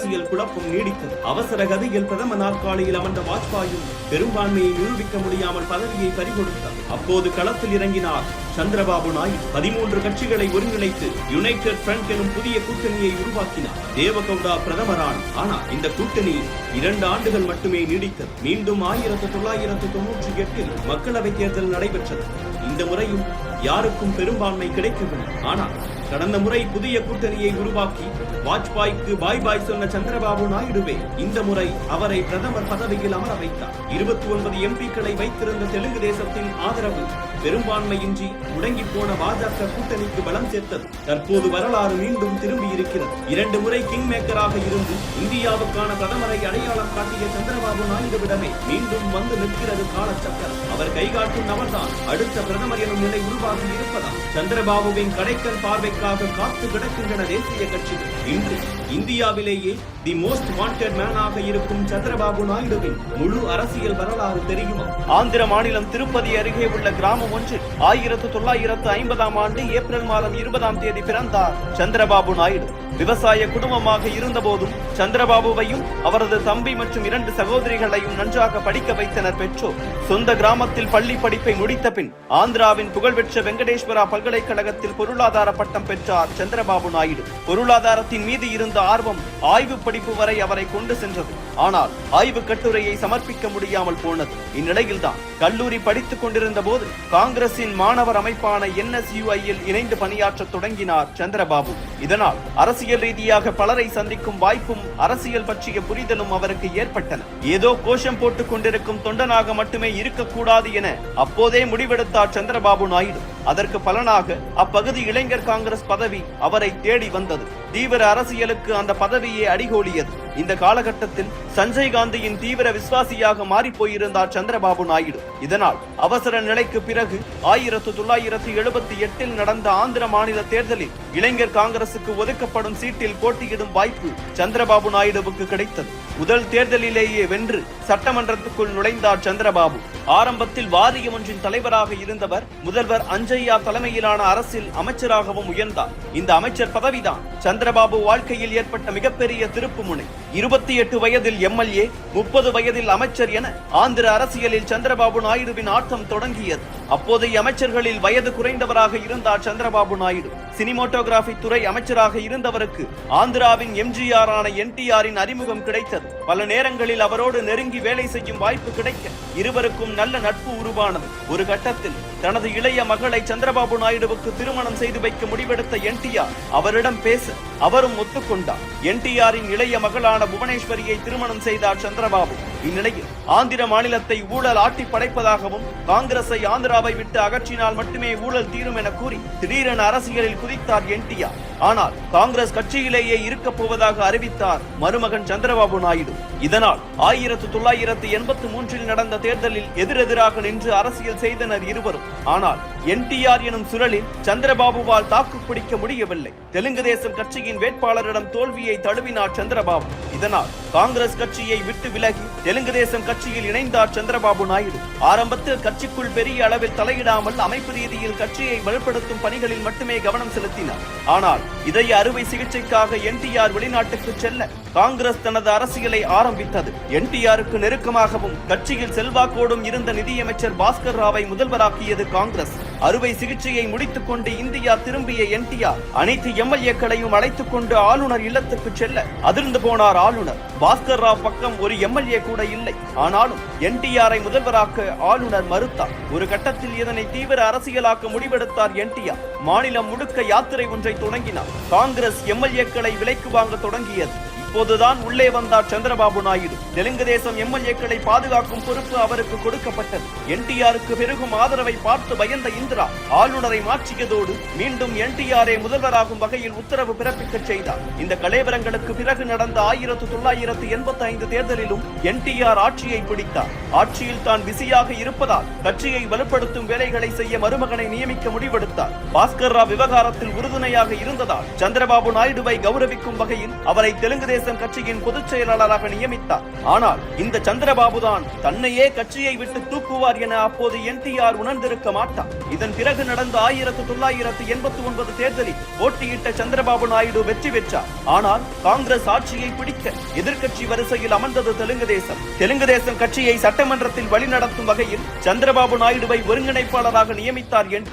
அரசியல் குழப்பம் நீடித்தது. அவசர கதியில் பிரதம நாற்காலியில் அமர்ந்த வாஜ்பாயும் பெரும்பான்மையை நிரூபிக்க முடியாமல் பதவியை பறிகொடுத்தார். அப்போது களத்தில் இறங்கினார் சந்திரபாபு நாயுடு. பதிமூன்று கட்சிகளை ஒருங்கிணைத்து யுனைடெட் பிரண்ட் எனும் புதிய கூட்டணியை உருவாக்கினார். தேவகவுடா பிரதமரான் ஆனால் இந்த கூட்டணி இரண்டு ஆண்டுகள் மட்டுமே நீடித்தது. மீண்டும் ஆயிரத்தி தொள்ளாயிரத்து தொன்னூற்றி எட்டில் மக்களவை தேர்தல் நடைபெற்றது. இந்த முறையும் யாருக்கும் பெரும்பான்மை கிடைக்கவில்லை. ஆனால் கடந்த முறை புதிய கூட்டணியை உருவாக்கி வாஜ்பாய்க்கு பாய் பாய் சொன்ன சந்திரபாபு நாயுடுவே இந்த முறை அவரை பிரதமர் பதவியில் அமர வைத்தார். இருபத்தி ஒன்பது எம்பிக்களை வைத்திருந்த தெலுங்கு தேசத்தின் ஆதரவு பெரும்பான்மையின்றி முடங்கி போன பாஜக கூட்டணிக்கு பலம் சேர்த்தது. தற்போது வரலாறு மீண்டும் திரும்பி இருக்கிறது இரண்டு முறை கிங் மேக்கராக இருந்து இந்தியாவுக்கான பிரதமரை அடையாளம் காட்டிய சந்திரபாபு நாயுடுவிடமே மீண்டும் வந்து நிற்கிறது காலச்சக்கரம். அவர் கைகாட்டும் நபர்தான். அடுத்த பிரதமர் எனும் நிலை உருவாகி இருப்பதால் சந்திரபாபுவின் கடைக்கல் பார்வைக்காக காத்து கிடக்கின்றன தேசிய கட்சிகள். இன்று இந்தியாவிலேயே தி மோஸ்ட் வாண்டட் மேனாக இருக்கும் சந்திரபாபு நாயுடுவின் முழு அரசியல் வரலாறு தெரியுமா. ஆந்திர மாநிலம் திருப்பதி அருகே உள்ள கிராமம் ஒன்றில் ஆயிரத்து தொள்ளாயிரத்து ஐம்பதாம் ஆண்டு ஏப்ரல் மாதம் இருபதாம் தேதி பிறந்தார் சந்திரபாபு நாயுடு. விவசாய குடும்பமாக இருந்தபோதும் சந்திரபாபுவையும் அவரது தம்பி மற்றும் இரண்டு சகோதரிகளையும் நன்றாக படிக்க வைத்தனர் பெற்றோர். சொந்த கிராமத்தில் பள்ளி படிப்பை முடித்த பின் ஆந்திராவின் புகழ்பெற்ற வெங்கடேஸ்வரா பல்கலைக்கழகத்தில் பொருளாதார பட்டம் பெற்றார் சந்திரபாபு நாயுடு. பொருளாதாரத்தின் மீது இருந்த ஆர்வம் ஆய்வு படிப்பு வரை அவரை கொண்டு சென்றது. ஆனால் ஆய்வு கட்டுரையை சமர்ப்பிக்க முடியாமல் போனது. இந்நிலையில்தான் கல்லூரி படித்துக் கொண்டிருந்த போது காங்கிரசின் மாணவர் அமைப்பான என்எஸ்யூஐயில் இணைந்து பணியாற்ற தொடங்கினார் சந்திரபாபு. இதனால் அரசியல் ரீதியாக பலரை சந்திக்கும் வாய்ப்பும் அரசியல் பற்றிய புரிதலும் அவருக்கு ஏற்பட்டன. ஏதோ கோஷம் போட்டுக் கொண்டிருக்கும் தொண்டனாக மட்டுமே இருக்கக்கூடாது கூடாது என அப்போதே முடிவெடுத்தார் சந்திரபாபு நாயுடு. அதற்கு பலனாக அப்பகுதி இளைஞர் காங்கிரஸ் பதவி அவரை தேடி வந்தது. தீவிர அரசியலுக்கு அந்த பதவியே அடிகோலியது. இந்த காலகட்டத்தில் சஞ்சய் காந்தியின் தீவிர விசுவாசியாக மாறி போயிருந்தார் சந்திரபாபு நாயுடு. இதனால் அவசர நிலைக்கு பிறகு ஆயிரத்து தொள்ளாயிரத்து எழுபத்தி எட்டில் நடந்த ஆந்திர மாநில தேர்தலில் இளைஞர் காங்கிரசுக்கு ஒதுக்கப்படும் சீட்டில் போட்டியிடும் வாய்ப்பு சந்திரபாபு நாயுடுவுக்கு கிடைத்தது. முதல் தேர்தலிலேயே வென்று சட்டமன்றத்துக்குள் நுழைந்தார் சந்திரபாபு. ஆரம்பத்தில் வாரியம் ஒன்றின் தலைவராக இருந்தவர் முதல்வர் அஞ்சையா தலைமையிலான அரசில் அமைச்சராகவும் உயர்ந்தார். இந்த அமைச்சர் பதவிதான் சந்திரபாபு வாழ்க்கையில் ஏற்பட்ட மிகப்பெரிய திருப்பு முனை இருபத்தி எட்டு வயதில் எம்எல்ஏ முப்பது வயதில் அமைச்சர் என ஆந்திர அரசியலில் சந்திரபாபு நாயுடுவின் ஆட்டம் தொடங்கியது. அப்போதைய அமைச்சர்களில் வயது குறைந்தவராக இருந்தார் சந்திரபாபு நாயுடு. சினிமோட்டோகிராபி துறை அமைச்சராக இருந்தவருக்கு ஆந்திராவின் எம்ஜிஆர் ஆன என்டிஆரின் அறிமுகம் கிடைத்தது. பல நேரங்களில் அவரோடு நெருங்கி வேலை செய்யும் வாய்ப்பு கிடைக்க இருவருக்கும் நல்ல நட்பு உருவானது. ஒரு கட்டத்தில் தனது இளைய மகளை சந்திரபாபு நாயுடுவுக்கு திருமணம் செய்து வைக்க முடிவெடுத்த என்டிஆர் அவரிடம் பேச அவரும் ஒத்துக்கொண்டார். என்டிஆரின் இளைய மகளான புவனேஸ்வரியை திருமணம் செய்தார் சந்திரபாபு. இந்நிலையில் ஆந்திர மாநிலத்தை ஊழல் ஆட்டி படைப்பதாகவும் காங்கிரஸை ஆந்திராவை விட்டு அகற்றினால் மட்டுமே ஊழல் தீரும் என கூறி திடீரென அரசியலில் குதித்தார் என்டிஆர். ஆனால் காங்கிரஸ் கட்சியிலேயே இருக்கப் போவதாக அறிவித்தார் மருமகன் சந்திரபாபு நாயுடு. இதனால் ஆயிரத்து தொள்ளாயிரத்து எண்பத்தி மூன்றில் நடந்த தேர்தலில் எதிரெதிராக நின்று அரசியல் செய்தனர் இருவரும். ஆனால் என்டிஆர் எனும் சுழலில் சந்திரபாபுவால் தாக்கு பிடிக்க முடியவில்லை. தெலுங்கு தேசம் கட்சியின் வேட்பாளரிடம் தோல்வியை தழுவினார் சந்திரபாபு. இதனால் காங்கிரஸ் கட்சியை விட்டு விலகி தெலுங்கு தேசம் கட்சியில் இணைந்தார் சந்திரபாபு நாயுடு. ஆரம்பத்தில் கட்சிக்குள் பெரிய அளவில் தலையிடாமல் அமைப்பு ரீதியில் கட்சியை வலுப்படுத்தும் பணிகளில் மட்டுமே கவனம் செலுத்தினார். ஆனால் இதய அறுவை சிகிச்சைக்காக என்டிஆர் வெளிநாட்டுக்கு செல்ல காங்கிரஸ் தனது அரசியலை ஆரம்பித்தது. என்டிஆருக்கு நெருக்கமாகவும் கட்சியில் செல்வாக்கோடும் இருந்த நிதியமைச்சர் பாஸ்கர் ராவை முதல்வராக்கியது காங்கிரஸ். அறுவை சிகிச்சையை முடித்துக் கொண்டு இந்தியா திரும்பிய என்டிஆர் அனைத்து எம்எல்ஏக்களையும் அழைத்துக் கொண்டு ஆளுநர் இல்லத்துக்கு செல்ல அதிர்ந்து போனார் ஆளுநர். பாஸ்கர் ராவ் பக்கம் ஒரு எம்எல்ஏ கூட இல்லை. ஆனாலும் என்டிஆரை முதல்வராக்க ஆளுநர் மறுத்தார். ஒரு கட்டத்தில் இதனை தீவிர அரசியலாக்க முடிவெடுத்தார் என்டிஆர். மாநிலம் முழுக்க யாத்திரை ஒன்றை தொடங்கினார். காங்கிரஸ் எம்எல்ஏக்களை விலைக்கு வாங்க தொடங்கியது. இப்போதுதான் உள்ளே வந்தார் சந்திரபாபு நாயுடு. தெலுங்கு தேசம் எம்எல்ஏக்களை பாதுகாக்கும் பொறுப்பு அவருக்கு கொடுக்கப்பட்டது. என்டிஆருக்கு பெருகும் ஆதரவை பார்த்து பயந்த இந்திரா ஆளுநரை மாற்றியதோடு மீண்டும் என்டிஆரை முதல்வராகும் வகையில் உத்தரவு பிறப்பிக்க செய்தார். இந்த கலேவரங்களுக்கு பிறகு நடந்த ஆயிரத்து தொள்ளாயிரத்து எண்பத்தி ஐந்து தேர்தலிலும் என்டிஆர் ஆட்சியை பிடித்தார். ஆட்சியில் தான் பிஸியாக இருப்பதால் கட்சியை வலுப்படுத்தும் வேலைகளை செய்ய மருமகனை நியமிக்க முடிவெடுத்தார். பாஸ்கர் ராவ் விவகாரத்தில் உறுதுணையாக இருந்ததால் சந்திரபாபு நாயுடுவை கௌரவிக்கும் வகையில் அவரை தெலுங்கு தேச தேசம் கட்சியின் பொதுச் செயலாளராக நியமித்தார். ஆனால் இந்த சந்திரபாபு தான் தன்னையே கட்சியை விட்டு தூக்குவார் என அப்போது என்டிஆர் உணர்ந்திருக்க மாட்டார். இதன் பிறகு நடந்த ஆயிரத்து தொள்ளாயிரத்து எண்பத்தி ஒன்பது தேர்தலில் போட்டியிட்ட சந்திரபாபு நாயுடு வெற்றி பெற்றார். ஆனால் காங்கிரஸ் ஆட்சியை பிடிக்க எதிர்கட்சி வரிசையில் அமர்ந்தது தெலுங்கு தேசம். தெலுங்கு தேசம் கட்சியை சட்டமன்றத்தில் வழிநடத்தும் வகையில் சந்திரபாபு நாயுடுவை ஒருங்கிணைப்பாளராக நியமித்தார் என்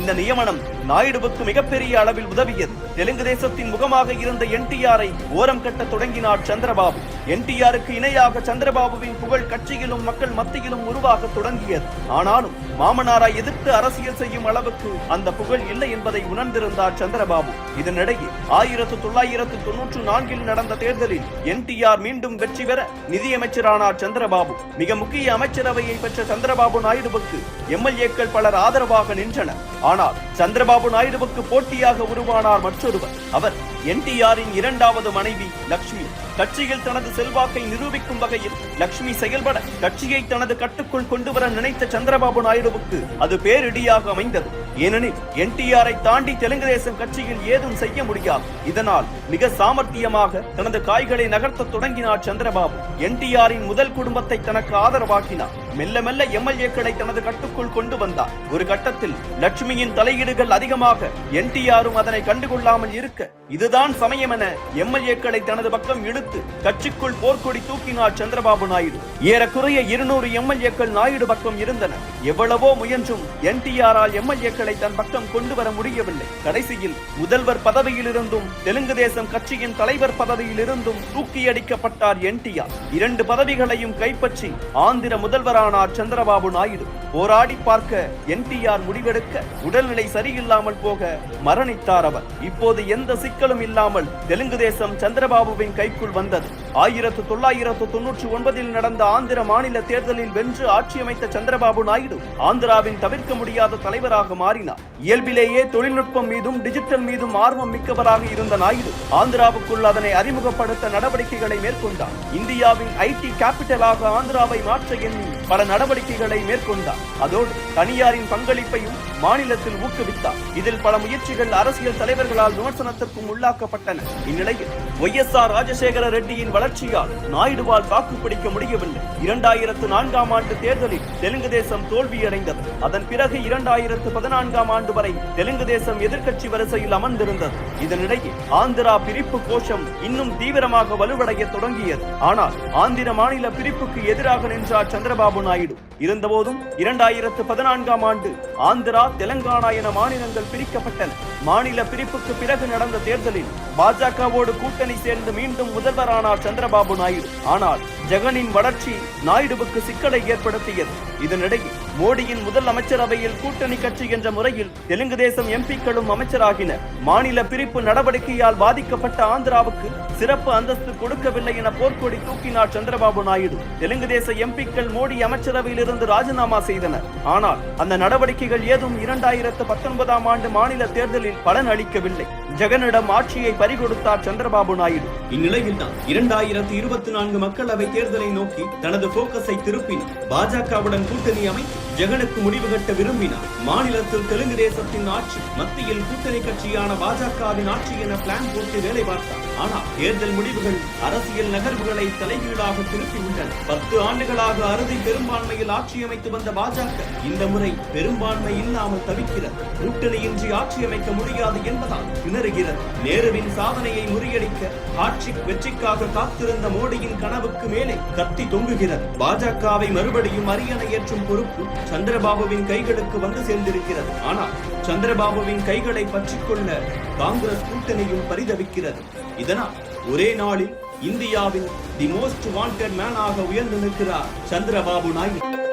இந்த நியமனம் நாயுடுவுக்கு மிகப்பெரிய அளவில் உதவியது. தெலுங்கு தேசத்தின் முகமாக இருந்த என்டிஆரை ஓரம் கட்ட தொடங்கினார் சந்திரபாபு. என்டிஆருக்கு இணையாக சந்திரபாபுவின் புகழ் கட்சியிலும் மக்கள் மத்தியிலும் உருவாக தொடங்கியது. ஆனாலும் மாமனாரை எதிர்த்து அரசியல் செய்யும் அளவுக்கு அந்த புகழ் இல்லை என்பதை உணர்ந்திருந்தார் சந்திரபாபு. இதனிடையே ஆயிரத்து தொள்ளாயிரத்து தொன்னூற்று நான்கில் நடந்த தேர்தலில் என்டிஆர் மீண்டும் வெற்றி பெற நிதியமைச்சரானார் சந்திரபாபு. மிக முக்கிய அமைச்சரவையை பெற்ற சந்திரபாபு நாயுடுவுக்கு எம்எல்ஏக்கள் பலர் ஆதரவாக நின்றனர். ஆனால் சந்திரபாபு நாயுடுவுக்கு போட்டியாக உருவானார் மற்றொருவர். அவர் என்டிஆரின் இரண்டாவது மனைவி லக்ஷ்மி. கட்சியில் தனது செல்வாக்கை நிரூபிக்கும் வகையில் லட்சுமி செயல்பட கட்சியை தனது கட்டுக்குள் கொண்டு வர நினைத்த சந்திரபாபு நாயுடுவுக்கு அது பேரிடியாக அமைந்தது. ஏனெனில் என்டிஆரை தாண்டி தெலுங்கு தேசம் கட்சியில் ஏதும் செய்ய முடியாது. இதனால் மிக சாமர்த்தியமாக தனது காய்களை நகர்த்த தொடங்கினார் சந்திரபாபு. என்டிஆரின் முதல் குடும்பத்தை தனக்கு ஆதரவாக்கினார். மெல்ல மெல்ல எம்எல்ஏக்களை தனது கட்டுக்குள் கொண்டு வந்தார். ஒரு கட்டத்தில் லட்சுமியின் தலையீடுகள் அதிகமாக என்டிஆரும் அதனை கண்டுகொள்ளாமல் இருக்க இதுதான் சமயம் என எம்எல்ஏக்களை தனது பக்கம் இழுத்து கட்சிக்குள் போர்க்கொடி தூக்கினார் சந்திரபாபு நாயுடு. ஏறக்குறைய இருநூறு எம்எல்ஏக்கள் நாயுடு பக்கம் இருந்தன எவ்வளவோ முயன்றும் என்டிஆரால் எம்எல்ஏக்களை தன் பக்கம் கொண்டு வர முடியவில்லை. கடைசியில் முதல்வர் பதவியிலிருந்தும் தெலுங்கு தேசம் கட்சியின் தலைவர் பதவியிலிருந்தும் தூக்கியடிக்கப்பட்டார் என்டிஆர். இரண்டு பதவிகளையும் கைப்பற்றி ஆந்திர முதல்வரானார் சந்திரபாபு நாயுடு. போராடி பார்க்க என்டிஆர் முடிவெடுக்க உடல்நிலை சரியில்லாமல் போக மரணித்தார் அவர். இப்போது எந்த சிக்கலும் இல்லாமல் தெலுங்கு தேசம் சந்திரபாபுவின் கைக்குள் வந்தது. ஆயிரத்து தொள்ளாயிரத்து தொன்னூற்றி ஒன்பதில் நடந்த ஆந்திர மாநில தேர்தலில் வென்று ஆட்சி அமைத்த சந்திரபாபு நாயுடு ஆந்திராவின் தவிர்க்க முடியாத தலைவராக மாறினார். இயல்பிலேயே தொழில்நுட்பம் மீதும் டிஜிட்டல் மீதும் ஆர்வம் மிக்கவராக இருந்த நாயுடு ஆந்திராவுக்குள் அதனை அறிமுகப்படுத்த நடவடிக்கைகளை மேற்கொண்டார். இந்தியாவின் ஐடி கேபிட்டலாக ஆந்திராவை மாற்ற எண்ணி பல நடவடிக்கைகளை மேற்கொண்டார். அதோடு தனியாரின் பங்களிப்பையும் மாநிலத்தில் ஊக்குவித்தார். இதில் பல முயற்சிகள் அரசியல் தலைவர்களால் விமர்சனத்திற்கும் உள்ளாக்கப்பட்டன. இந்நிலையில் ஒய் எஸ் ஆர் ராஜசேகர ரெட்டியின் வளர்ச்சியால் நாயுடுவால் தாக்குப்பிடிக்க முடியவில்லை. இரண்டாயிரத்து நான்காம் ஆண்டு தேர்தலில் தெலுங்கு தேசம் தோல்வியடைந்தது. அதன் பிறகு இரண்டாயிரத்து பதினான்காம் ஆண்டு வரை தெலுங்கு தேசம் எதிர்க்கட்சி வரிசையில் அமர்ந்திருந்தது. இதனிடையே ஆந்திரா பிரிப்பு கோஷம் இன்னும் தீவிரமாக வலுவடைய தொடங்கியது. ஆனால் ஆந்திர மாநில பிரிப்புக்கு எதிராக நின்றார் சந்திரபாபு நாயுடு இருந்தபோதும் இரண்டாயிரத்து பதினான்காம் ஆண்டு ஆந்திரா தெலங்கானா என மாநிலங்கள் பிரிக்கப்பட்டன. மாநில பிரிப்புக்கு பிறகு நடந்த தேர்தலில் பாஜகவோடு கூட்டணி சேர்ந்து மீண்டும் முதல்வரானார் சந்திரபாபு நாயுடு. ஆனால் ஜெகனின் வளர்ச்சி நாயுடுவுக்கு சிக்கலை ஏற்படுத்தியது. இதனிடையே மோடியின் முதல் அமைச்சரவையில் கூட்டணி கட்சி என்ற முறையில் தெலுங்கு தேசம் எம்பிக்களும் அமைச்சராகினர். மாநில பிரிப்பு நடவடிக்கையால் பாதிக்கப்பட்ட ஆந்திராவுக்கு சிறப்பு அந்தஸ்து கொடுக்கவில்லை என போர்க்கொடி தூக்கினார் சந்திரபாபு நாயுடு. தெலுங்கு தேச எம்பிக்கள் மோடி அமைச்சரவையில் இருந்து ராஜினாமா செய்தனர். ஆனால் அந்த நடவடிக்கைகள் ஏதும் இரண்டாயிரத்து பத்தொன்பதாம் ஆண்டு மாநில தேர்தலில் பலன் அளிக்கவில்லை. ஜெகனிடம் ஆட்சியை பறிகொடுத்தார் சந்திரபாபு நாயுடு. இந்நிலையில் தான் இரண்டாயிரத்தி இருபத்தி நான்கு மக்களவை தேர்தலை நோக்கி தனது போக்கஸை திருப்பினார். பாஜகவுடன் கூட்டணி அமைத்து ஜெகனுக்கு முடிவு கட்ட விரும்பினார். மாநிலத்தில் தெலுங்கு தேசத்தின் ஆட்சி மத்தியில் கூட்டணி கட்சியான பாஜகவின் ஆட்சி என பிளான் போட்டு வேலை பார்த்தார். ஆனால் தேர்தல் முடிவுகள் அரசியல் நகர்வுகளை தலைகீழாக திருப்பி பத்து ஆண்டுகளாக அறுதி பெரும்பான்மையில் ஆட்சி அமைத்து வந்த பாஜக இந்த முறை பெரும்பான்மை இல்லாமல் தவிக்கிறது. கூட்டணியின்றி ஆட்சி அமைக்க முடியாது என்பதால் திணறுகிறது. நேருவின் சாதனையை முறியடிக்க ஆட்சி வெற்றிக்காக காத்திருந்த மோடியின் கனவுக்கு மேலே கத்தி தொங்குகிறது. பாஜகவை மறுபடியும் அரியணை ஏற்றும் பொறுப்பு சந்திரபாபுவின் கைகளுக்கு வந்து சேர்ந்திருக்கிறது. ஆனால் சந்திரபாபுவின் கைகளை பற்றிக்கொள்ள காங்கிரஸ் கூட்டணியும் பரிதவிக்கிறது. இதனால் ஒரே நாளில் இந்தியாவின் தி மோஸ்ட் வாண்டட் மேனாக உயர்ந்து நிற்கிறார் சந்திரபாபு நாயுடு.